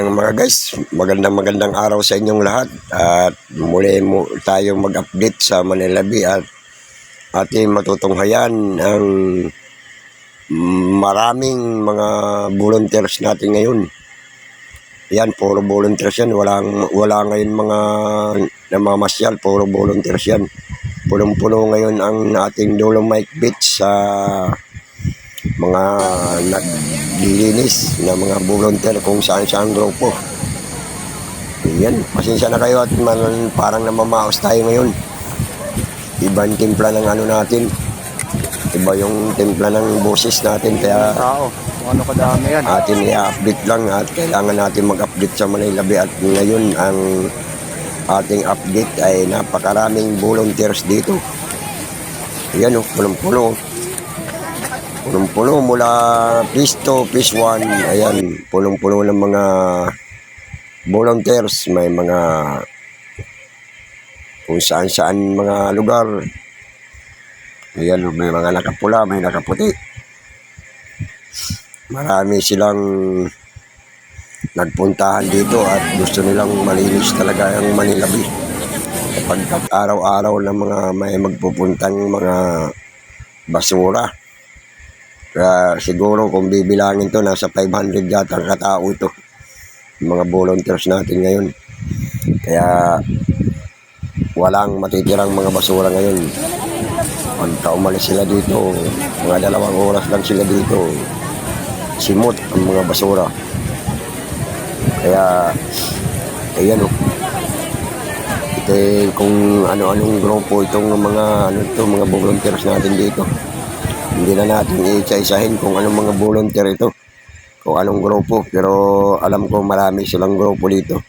Ayan mga guys, magandang magandang araw sa inyong lahat at muli mo tayo mag-update sa Manila Bay at ating matutunghayan ang maraming mga volunteers natin ngayon. Yan, puro volunteers yan. Walang, wala ngayon mga namamasyal, puro volunteers yan. Punong-puno ngayon ang ating Dolomite Beach sa mga naglilinis na mga volunteer kung saan saan grupo. Yan, pasensya na kayo at man, parang namamaos tayo ngayon. Ibang timpla ng ano natin. Iba yung timpla ng boses natin kaya tao. Ano kadami yan. atin i-update lang at kailangan natin mag-update sa Manila Bay at ngayon ang ating update ay napakaraming volunteers dito. Yan o, punong-puno. Punong-puno mula Phase 2, Phase 1. Ayan, punong-puno ng mga volunteers. May mga kung saan-saan mga lugar. Ayan, may mga nakapula, may nakaputi. Marami silang nagpuntahan dito at gusto nilang malinis talaga ang Manila Bay. Kapag araw-araw ng mga may magpupuntang mga basura. Kaya siguro kung bibilangin to, nasa 500 yata ang katao ito. Mga volunteers natin ngayon. Kaya walang matitirang mga basura ngayon. Pagka umalis sila dito, mga dalawang oras lang sila dito, simot ang mga basura. Kaya, ayan o. Ito eh, kung ano-anong grupo itong mga, ano ito, mga volunteers natin dito. Hindi na natin isa-isahin kung anong mga volunteer ito. Kung anong grupo. Pero alam ko marami silang grupo dito.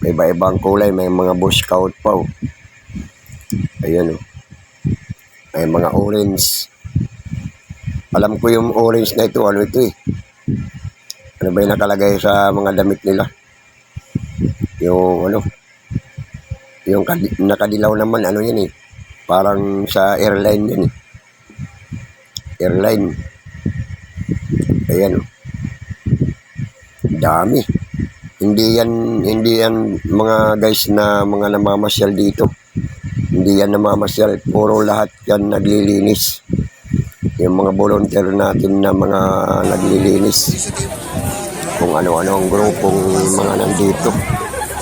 May iba-ibang kulay. May mga bush scout pa. oh. Ayan o. May mga orange. Alam ko yung orange na ito. Ano ito eh. Ano ba yung nakalagay sa mga damit nila? Yung ano? Yung kadi- nakadilaw naman. Ano yan eh. Parang sa airline yan eh airline. Ayan. Dami. Hindi yan, hindi yan mga guys na mga namamasyal dito. Hindi yan namamasyal. Puro lahat yan naglilinis. Yung mga volunteer natin na mga naglilinis. Kung ano-ano ang grupong mga nandito.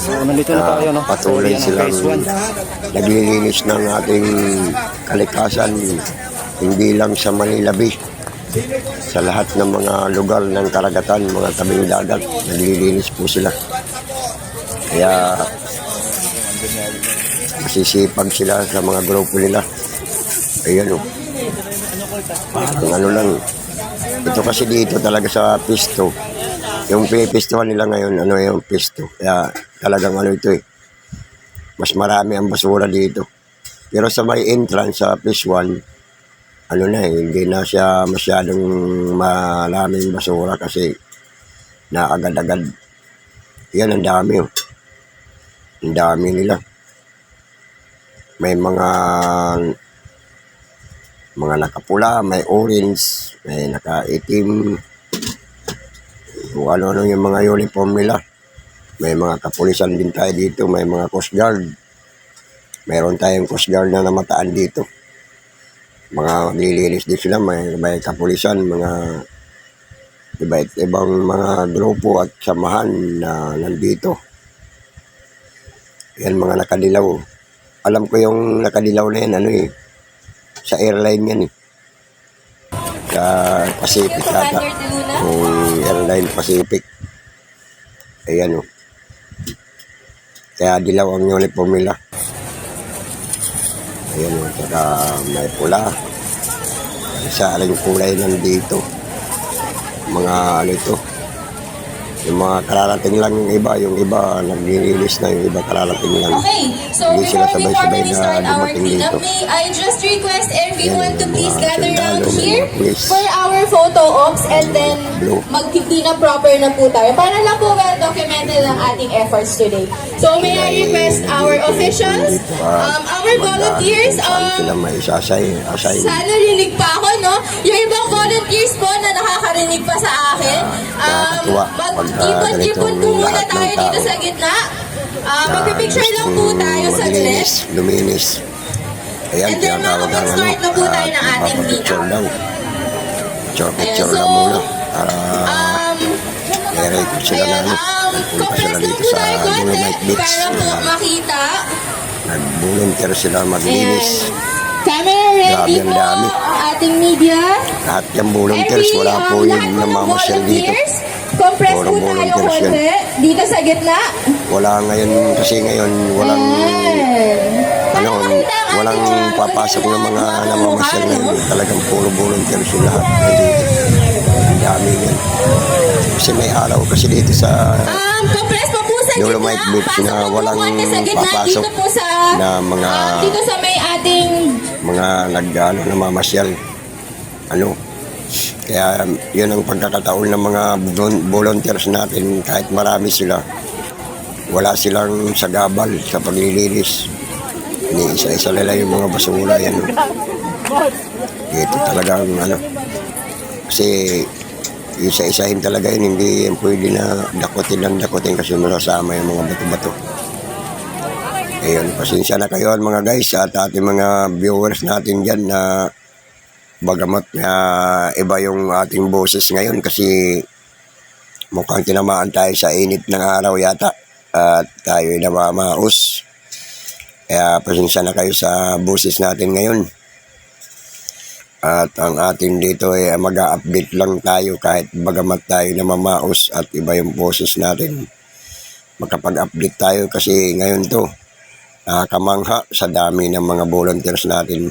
So, nandito na tayo, no? Patuloy silang naglilinis ng ating kalikasan hindi lang sa Manila Bay sa lahat ng mga lugar ng karagatan, mga tabing dagat, naglilinis po sila. Kaya masisipag sila sa mga grupo nila. Ayan o. Parang ano lang. Ito kasi dito talaga sa pisto. Yung pipistuhan nila ngayon, ano yung pisto. Kaya talagang ano ito eh. Mas marami ang basura dito. Pero sa may entrance sa Phase 1, ano na eh, hindi na siya masyadong maraming basura kasi naagad-agad. Yan, ang dami oh. Ang dami nila. May mga mga nakapula, may orange, may nakaitim. Kung ano-ano yung mga uniform nila. May mga kapulisan din tayo dito, may mga coast guard. Meron tayong coast guard na namataan dito mga nililinis din sila, may, may kapulisan, mga iba't ibang mga grupo at samahan na nandito. Yan mga nakadilaw. Alam ko yung nakadilaw na yan, ano eh, sa airline yan eh. Sa Pacific yata. Yung airline Pacific. Ayan oh. Kaya dilaw ang uniform nila. Ayan o, saka may pula. Sa aling kulay nandito. Mga ano ito. Yung mga kararating lang yung iba, yung iba naglilinis na, yung iba kararating lang. Okay, so Hindi sila sabay-sabay we na start our dumating dito. may I just request everyone Yan, to please gather around here for our photo ops and then Blue. mag-clean proper na po tayo para lang po well documented ang ating efforts today. So may I request our officials, um, our volunteers, um, may isasay, assign. sana rinig pa ako, no? Yung ibang volunteers po na nakakarinig pa sa akin, um, mag, ipon-ipon ganitong po muna tayo dito sa gitna. Ah, na magpipicture lang po tayo sa maglinis, luminis. Ayan, And then, tinatawag ang ano, mag-start na po tayo ng ah, ating meetup. daw. Picture, picture Ayan, lang muna. Para i-record sila na ayan, ano. Punta compress sila lang dito po sa Beach. para po makita. Nag-volunteer sila maglinis. Ayan. Camera ready po dami. ating media. Lahat yung volunteers, wala um, po yung namamasyal dito. Compress po tayo volunteers yan. konti dito sa gitna. Wala ngayon, kasi ngayon, walang, Ayan. ano, makita ang walang ating, papasok ng mga mukha, namamasyal ngayon. Talagang puro volunteers yung lahat. Nandito. Ang dami yan. Kasi may araw kasi dito sa Um, compress po po sa Dolomite gitna. Beach Pasok na po po walang konti sa gitna. papasok Dito po sa, na mga um, dito sa may ating mga nag ano, namamasyal. Ano? Kaya yun ang pagkakataon ng mga volun- volunteers natin kahit marami sila. Wala silang sagabal sa paglilinis. Iniisa-isa nila yung mga basura yan. Ito talagang ano. Kasi isa-isahin talaga yun. Hindi yan pwede na dakutin lang dakutin kasi masasama yung mga bato-bato. Ayun, pasensya na kayo mga guys at ating mga viewers natin dyan na bagamat na iba yung ating boses ngayon kasi mukhang tinamaan tayo sa init ng araw yata at tayo ay namamaos. Kaya pasensya na kayo sa boses natin ngayon. At ang ating dito ay mag-update lang tayo kahit bagamat tayo namamaos at iba yung boses natin. Makapag-update tayo kasi ngayon to nakakamangha sa dami ng mga volunteers natin.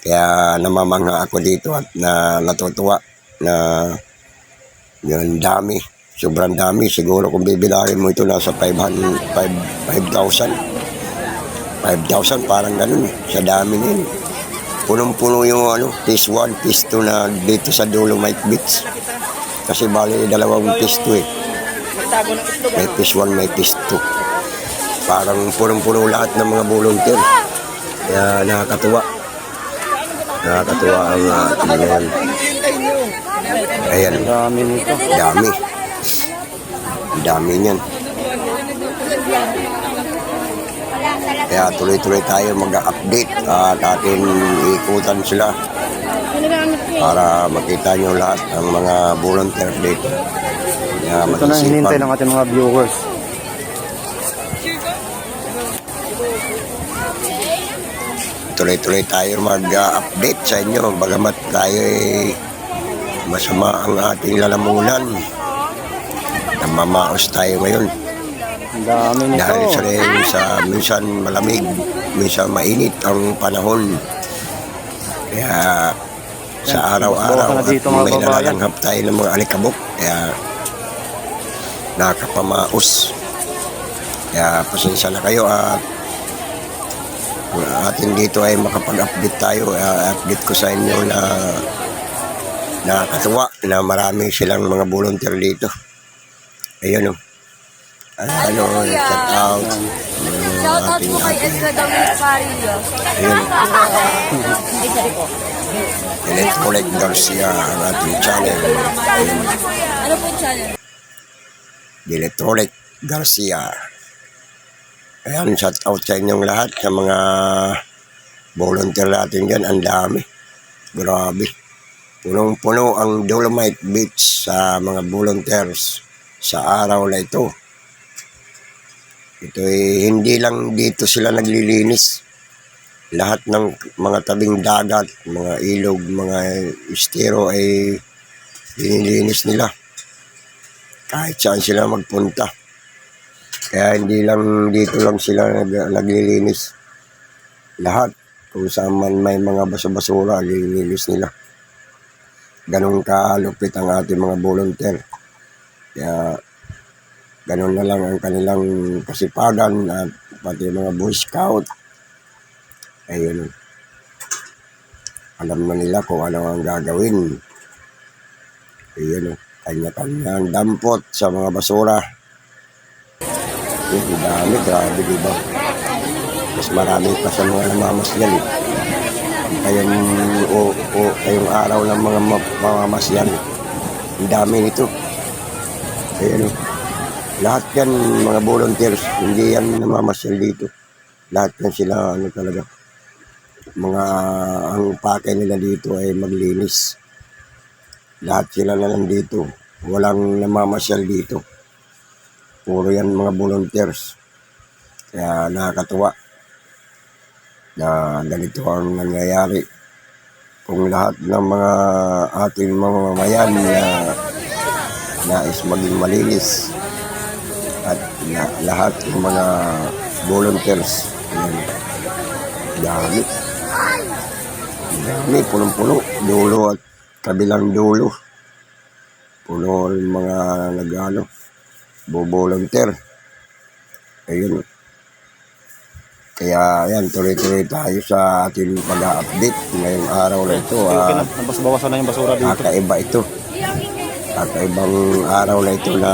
Kaya namamangha ako dito at na natutuwa na yun dami. Sobrang dami. Siguro kung bibilangin mo ito nasa 500, 5,000. 5,000 parang ganun eh. Sa dami na yun. Punong-puno yung ano, phase 1, phase 2 na dito sa Dolomite Beach. Kasi bali dalawang phase 2 eh. May phase 1, may phase 2 parang punong-puno lahat ng mga volunteer. Kaya nakakatuwa. Nakakatuwa ang uh. Ayan, dami nito. dami. Dami niyan. Kaya tuloy-tuloy tayo mag-update at atin ikutan sila para makita nyo lahat ang mga volunteer dito. Kaya Ito na hinintay ng ating mga viewers. Tuloy-tuloy tayo mag-update sa inyo. Bagamat tayo ay masama ang ating lalamunan. Namamaos tayo ngayon. Dami nito. dahil sa rin sa minsan malamig minsan mainit ang panahon. Kaya sa araw-araw at may nalalanghap tayo ng mga alikabok. Kaya nakakapamaos kaya pasensya na kayo at atin dito ay makapag-update tayo, uh, update ko sa inyo na nakakatuwa na marami silang mga volunteer dito. Ayun o. Ay, ano, shout out. Shoutout ating po kay Edna Dominic Carillo. Ayun. Electronic Garcia ang ating channel. Ayun. Ano po yung channel? Electronic Garcia. Ayan, shout out sa inyong lahat sa mga volunteer natin dyan. Ang dami. Grabe. Punong-puno ang Dolomite Beach sa mga volunteers sa araw na ito. Ito ay hindi lang dito sila naglilinis. Lahat ng mga tabing dagat, mga ilog, mga estero ay dinilinis nila. Kahit saan sila magpunta. Kaya hindi lang dito lang sila nag, naglilinis. Lahat. Kung saan man may mga basa-basura, lilinis nila. Ganun kalupit ang ating mga volunteer. Kaya ganun na lang ang kanilang kasipagan at pati mga Boy Scout. Ayun. Alam na nila kung ano ang gagawin. Ayun. Kanya-kanyang dampot sa mga basura. Yung dami, grabe, di ba? Mas marami pa sa mga namamasyan. eh. Kayong, o, o, kayong araw ng mga ma- mamamasyan. Ang dami nito. Ayan o. Lahat yan, mga volunteers, hindi yan namamasyal dito. Lahat yan sila, ano talaga, mga, ang pake nila dito ay maglinis. Lahat sila na nandito. Walang namamasyal dito. Puro yan mga volunteers. Kaya nakakatuwa na ganito ang nangyayari. Kung lahat ng mga ating mga mamayan na nais maging malinis at na, lahat ng mga volunteers yan, dami dami punong-puno dulo at kabilang dulo puno ng mga nagano volunteer ayun. Kaya yan tuloy-tuloy tayo sa ating pag-update ngayong araw na ito Okay ah, na, nabas-bawasan na yung basura dito. kakaiba ito. Kakaibang araw na ito na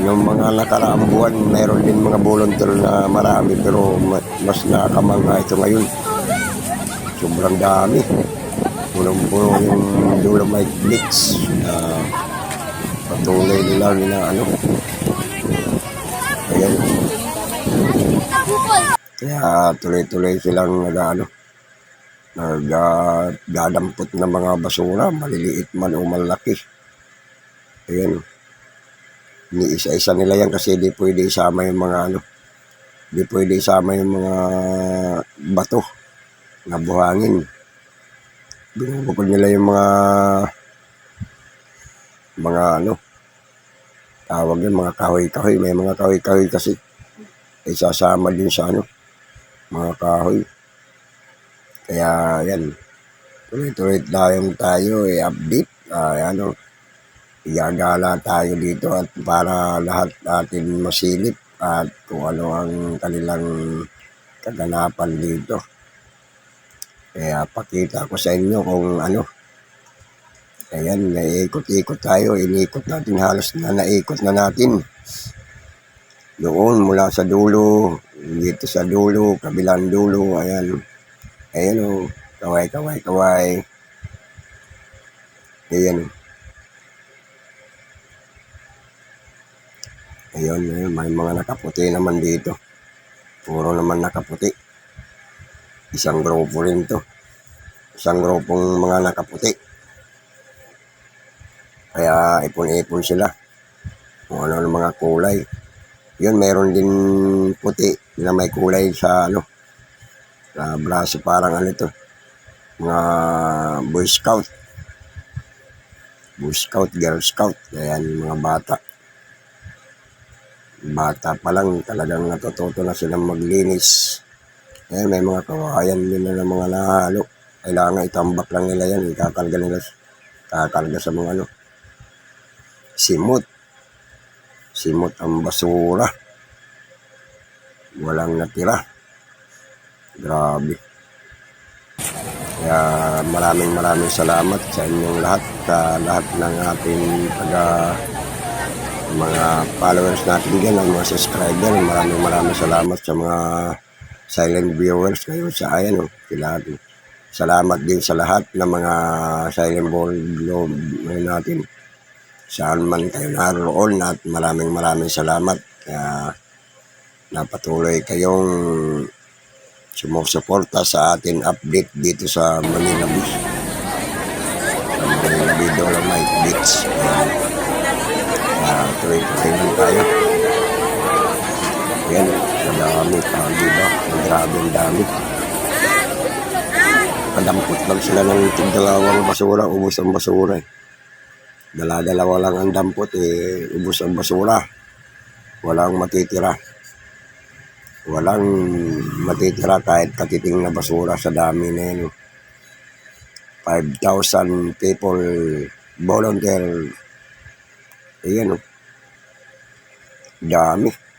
yung mga nakaraang buwan mayroon din mga volunteer na marami pero ma- mas nakakamangha ito ngayon. Sobrang dami. Punong puno yung Dolomite Beach na patuloy nila nila ano ayan kaya tuloy-tuloy silang nag ano nagdadampot ng mga basura, maliliit man o malaki. Ayan. Ni-isa-isa nila yan kasi di pwede isama yung mga ano, di pwede isama yung mga bato na buhangin. Binubukod nila yung mga mga ano, tawag yun, mga kahoy-kahoy. May mga kahoy-kahoy kasi isasama din sa ano, mga kahoy. Kaya yan, tuloy-tuloy tayong tayo eh, update. Ah, ano, igagala tayo dito at para lahat natin masilip at kung ano ang kanilang kaganapan dito. Kaya pakita ko sa inyo kung ano. Ayan, naiikot-ikot tayo. Inikot natin halos na naikot na natin. Doon mula sa dulo, dito sa dulo, kabilang dulo, ayan. Ayan o, kaway, kaway, kaway. Ayan o. Ayun, ayun, may mga nakaputi naman dito. Puro naman nakaputi. Isang grupo rin to. Isang grupong mga nakaputi. Kaya ipon-ipon sila. Kung ano ng mga kulay. Yun, meron din puti na may kulay sa ano, sa braso parang ano ito, mga Boy Scout. Boy Scout, Girl Scout. Ayan, yung mga bata. Bata pa lang, talagang natututo na silang maglinis. Ayan, may mga kawayan din na ng mga nahalo. Kailangan itambak lang nila yan. Ikakarga nila, kakarga sa mga ano, simot. Simot ang basura. Walang natira. Grabe. Kaya maraming maraming salamat sa inyong lahat, sa lahat ng ating taga mga followers natin dyan, ang mga subscriber. Maraming maraming salamat sa mga silent viewers kayo sa ayan, oh, sila. Salamat din sa lahat ng mga silent ball globe natin. Saan man kayo naroon at maraming maraming salamat. Kaya napatuloy kayong sumusuporta sa atin update dito sa Manila Beach. Manila Bay Dolomite Beach. Tuloy-tuloy lang tayo. Ayan, madami pa, di ba? Dami. Kadampot lang sila ng tigdalawang basura, ubos ang basura eh. Dala-dalawa lang ang dampot eh, ubos ang basura. Walang matitira. Walang matitira kahit katiting na basura sa dami na yun. 5,000 people volunteer. Ayan o. Dami.